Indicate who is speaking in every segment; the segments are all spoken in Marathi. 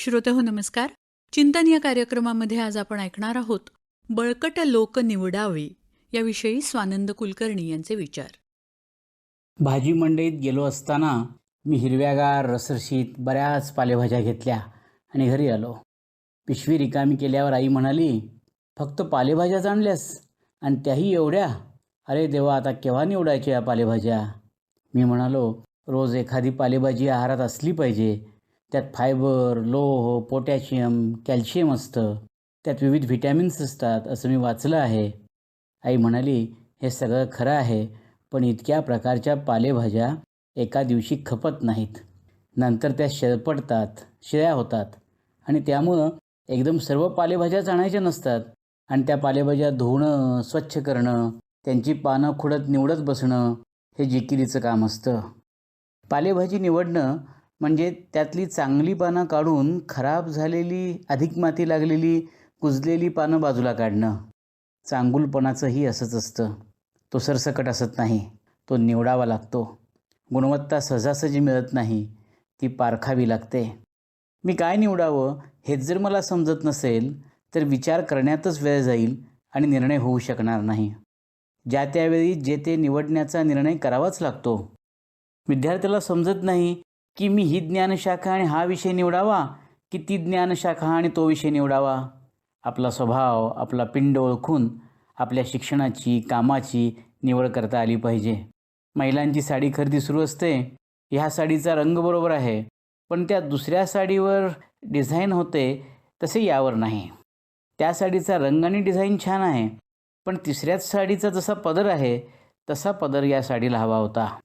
Speaker 1: श्रोते हो नमस्कार. चिंतन या कार्यक्रमामध्ये आज आपण ऐकणार आहोत बळकट लोक निवडावे याविषयी स्वानंद कुलकर्णी यांचे विचार.
Speaker 2: भाजी मंडईत गेलो असताना मी हिरव्यागार रसरशीत बऱ्याच पालेभाज्या घेतल्या आणि घरी आलो. पिशवी रिकामी केल्यावर आई म्हणाली फक्त पालेभाज्याच आणल्यास? आणि त्याही एवढ्या? अरे देवा आता केव्हा निवडायच्या या पालेभाज्या? मी म्हणालो रोज एखादी पालेभाजी आहारात असली पाहिजे. त्यात फायबर लोह पोटॅशियम कॅल्शियम असतं. त्यात विविध व्हिटॅमिन्स असतात असं मी वाचलं आहे. आई म्हणाली हे सगळं खरं आहे पण इतक्या प्रकारच्या पालेभाज्या एका दिवशी खपत नाहीत. नंतर त्या शेळपडतात शिळ्या होतात आणि त्यामुळं एकदम सर्व पालेभाज्याच आणायच्या नसतात. आणि त्या पालेभाज्या धुणं स्वच्छ करणं त्यांची पानं खुडत निवडत बसणं हे जिकिरीचं काम असतं. पालेभाजी निवडणं म्हणजे त्यातली चांगली पानं काढून खराब झालेली अधिक माती लागलेली कुजलेली पानं बाजूला काढणं. चांगुलपणाचंही असंच असतं. तो सरसकट असत नाही. तो निवडावा लागतो. गुणवत्ता सहजासहजी मिळत नाही. ती पारखावी लागते. मी काय निवडावं हेच जर मला समजत नसेल तर विचार करण्यातच वेळ जाईल आणि निर्णय होऊ शकणार नाही. ज्या त्यावेळी जे ते निवडण्याचा निर्णय करावाच लागतो. विद्यार्थ्याला समजत नाही की मी ही ज्ञानशाखा आणि हा विषय निवडावा की ती ज्ञानशाखा आणि तो विषय निवडावा? आपला स्वभाव आपला पिंड ओळखून आपल्या शिक्षणाची कामाची निवड करता आली पाहिजे. महिलांची साडी खरेदी सुरू असते. ह्या साडीचा रंग बरोबर आहे पण त्या दुसऱ्या साडीवर डिझाईन होते तसे यावर नाही. त्या साडीचा रंग आणि डिझाईन छान आहे पण तिसऱ्याच साडीचा जसा पदर आहे तसा पदर या साडीला हवा होता.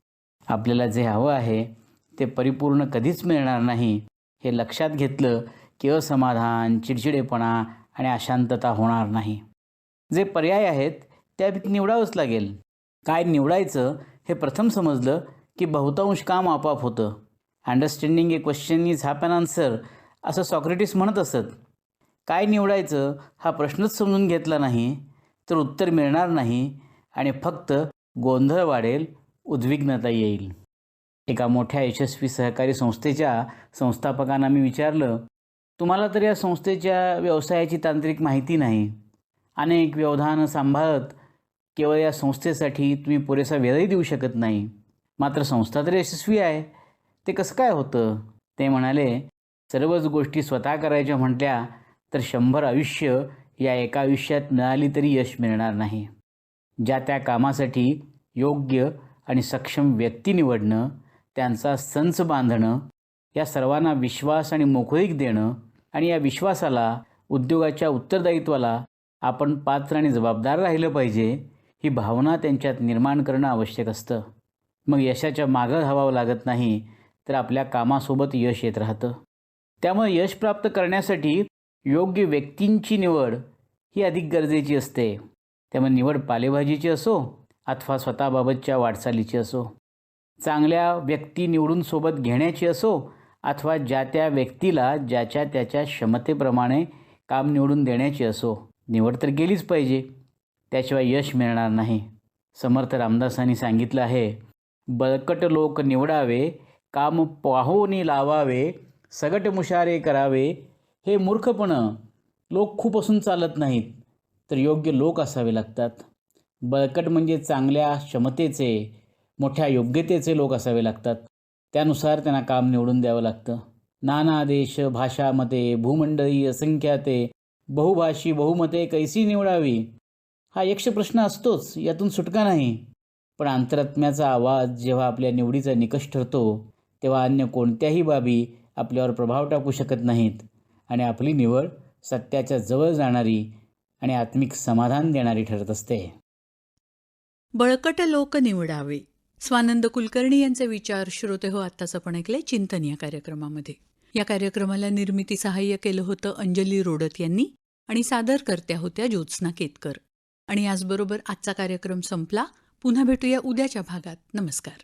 Speaker 2: आपल्याला जे हवं आहे ते परिपूर्ण कधीच मिळणार नाही. हे लक्षात घेतलं की असमाधान चिडचिडेपणा आणि अशांतता होणार नाही. जे पर्याय आहेत त्या निवडावंच लागेल. काय निवडायचं हे प्रथम समजलं की बहुतांश काम आपोआप होतं. Understanding a question is half an answer असं सॉक्रेटिस म्हणत असत. काय निवडायचं हा प्रश्नच समजून घेतला नाही तर उत्तर मिळणार नाही आणि फक्त गोंधळ वाढेल उद्विग्नता येईल. एका मोठ्या यशस्वी सहकारी संस्थेच्या संस्थापकांना मी विचारलं तुम्हाला तर या संस्थेच्या व्यवसायाची तांत्रिक माहिती नाही. अनेक व्यवधानं सांभाळत केवळ या संस्थेसाठी तुम्ही पुरेसा वेळही देऊ शकत नाही. मात्र संस्था तर यशस्वी आहे. ते कसं काय होतं? ते म्हणाले सर्वच गोष्टी स्वतः करायच्या म्हटल्या तर शंभर आयुष्य या एका आयुष्यात मिळाली तरी यश मिळणार नाही. ज्या त्या कामासाठी योग्य आणि सक्षम व्यक्ती निवडणं त्यांचा संच बांधणं या सर्वांना विश्वास आणि मोकळीक देणं आणि या विश्वासाला उद्योगाच्या उत्तरदायित्वाला आपण पात्र आणि जबाबदार राहिलं पाहिजे ही भावना त्यांच्यात निर्माण करणं आवश्यक असतं. मग यशाच्या मागं धावावं लागत नाही तर आपल्या कामासोबत यश येत राहतं. त्यामुळे यश प्राप्त करण्यासाठी योग्य व्यक्तींची निवड ही अधिक गरजेची असते. त्यामुळे निवड पालेभाजीची असो अथवा स्वतःबाबतच्या वाटचालीची असो. चांगल्या व्यक्ती निवडून सोबत घेण्याची असो अथवा ज्या त्या व्यक्तीला ज्याच्या त्याच्या क्षमतेप्रमाणे काम निवडून देण्याची असो निवड तर केलीच पाहिजे. त्याशिवाय यश मिळणार नाही. समर्थ रामदासांनी सांगितलं आहे बळकट लोक निवडावे काम पाहोनी लावावे सगट मुशारे करावे हे मूर्खपणं. लोक खूप असून चालत नाहीत तर योग्य लोक असावे लागतात. बळकट म्हणजे चांगल्या क्षमतेचे मोठ्या योग्यतेचे लोक असावे लागतात. त्यानुसार त्यांना काम निवडून द्यावं लागतं. नाना देश भाषामते भूमंडळी असंख्याते बहुभाषी बहुमते कैसी निवडावी? हा यक्ष प्रश्न असतोच यातून सुटका नाही. पण अंतरात्म्याचा आवाज जेव्हा आपल्या निवडीचा निकष ठरतो तेव्हा अन्य कोणत्याही बाबी आपल्यावर प्रभाव टाकू शकत नाहीत. आणि आपली निवड सत्याच्या जवळ जाणारी आणि आत्मिक समाधान देणारी ठरत असते.
Speaker 1: बळकट लोक निवडावे. स्वानंद कुलकर्णी यांचे विचार श्रोते हो आत्ताच आपण ऐकले चिंतन या कार्यक्रमामध्ये. या कार्यक्रमाला निर्मिती सहाय्य केलं होतं अंजली रोडत यांनी आणि सादर करत्या होत्या ज्योत्स्ना केतकर. आणि याचबरोबर आजचा कार्यक्रम संपला. पुन्हा भेटूया उद्याच्या भागात. नमस्कार.